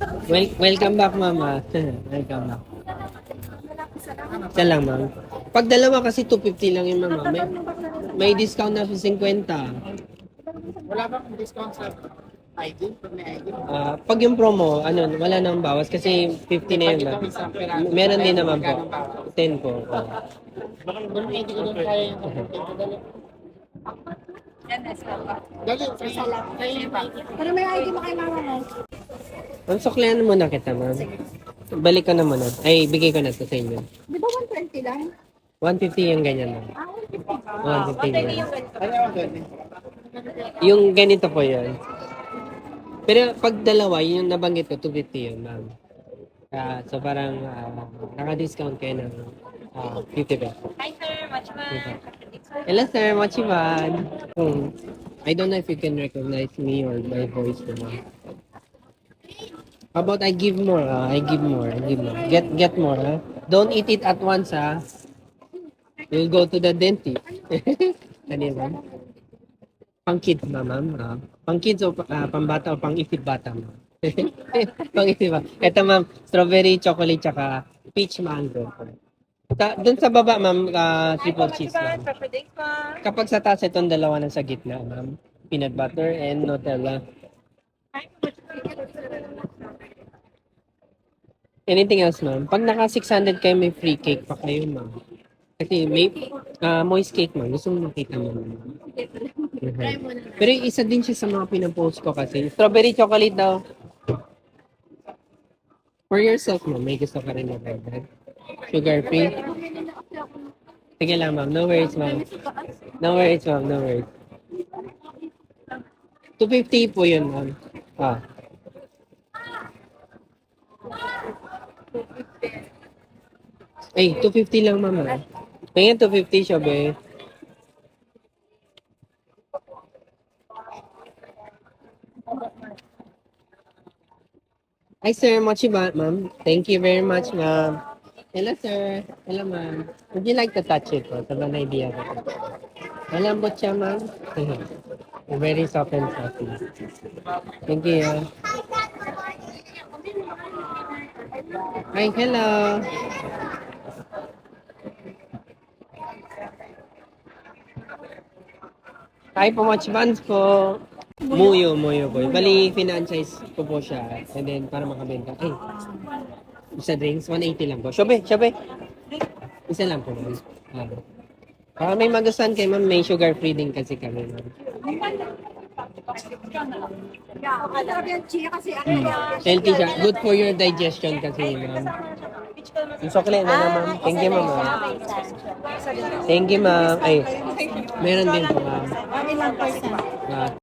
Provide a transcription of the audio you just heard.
Wel- welcome back, mama. welcome back. Isa lang, ma'am. Pag dalawa kasi 250 lang yung mama. May, may discount na sa 50. Wala bang discount sa ID? Pag may ID? Ah, pag yung promo, ano, wala nang bawas kasi 50 na yun, ma'am. Meron din naman po. ba? 10 po. Oh. Baka doon hindi ko doon kaya yung dali. Dali, free. Kaya yung ID. Pero may ID mo kay mama mo. Ang suklayan muna kita, ma'am. Balik ko na muna. Ay, bigay ko na to sa inyo. Di ba 120 lang? 150 yung ganyan, ma'am. Ah, 150. 150 lang. Ano yung doon? Yung ganito po yun. Pero pag dalawa, yun yung nabanggit ko, 250 yun, ma'am. Ah, so parang ah, naka-discount kayo ng ah, 50 pesos. Hi sir, much man. Hello sir, Machiban. Hmm. I don't know if you can recognize me or my voice naman. How about I give more? ah? I give more. I give more. Get get more. ah. Don't eat it at once, ah. You'll go to the dentist. Ano yun? Pang kids ba, ma'am? Ah, pang kids o ah, pang bata o pang isip bata, ma'am? pang isip ba? Ito, ma'am, strawberry, chocolate, tsaka peach mango. Ta doon sa baba, ma'am, ah, triple cheese, ma'am. Kapag sa taas, itong dalawa na sa gitna, ma'am. Peanut butter and Nutella. Anything else, ma'am? Pag naka 600 kayo, may free cake pa kayo, ma'am. Kasi may ah, moist cake, ma'am. Gusto mo makita mo. Mhm. Pero isa din siya sa mga pinapost ko kasi. Strawberry chocolate daw. For yourself, ma'am. May gusto ka rin na dagdag. Sugar free. Sige lang, ma'am. No worries, ma'am. No worries, ma'am. No worries. 250 po yun, ma'am. Ah. Ay, 250 lang, ma'am. ah. Tingin 250 siya, be. Hi, sir. Mochi ba, ma'am? Thank you very much, ma'am. Hello, sir. Hello, ma'am. Would you like to touch it po? Sa mga idea ko. Malambot siya, ma'am. very soft and fluffy. Thank you. Hi, hello. Hi po, much bands po. Muyo, muyo po. Bali, finance ko po siya. And then, para makabenta. Ay, isa drinks, 180 lang po. Shobe, shobe. Isa lang po. Ah. Para may magustuhan kay ma'am, may sugar free din kasi kami, ma'am. Ano Hmm. Healthy siya. Good for your digestion kasi, ma'am. Yung chocolate na ma'am. Thank you, ma'am. ah. Thank you, ma'am. Ay, meron din po, ma'am. Ilang percent? Ah,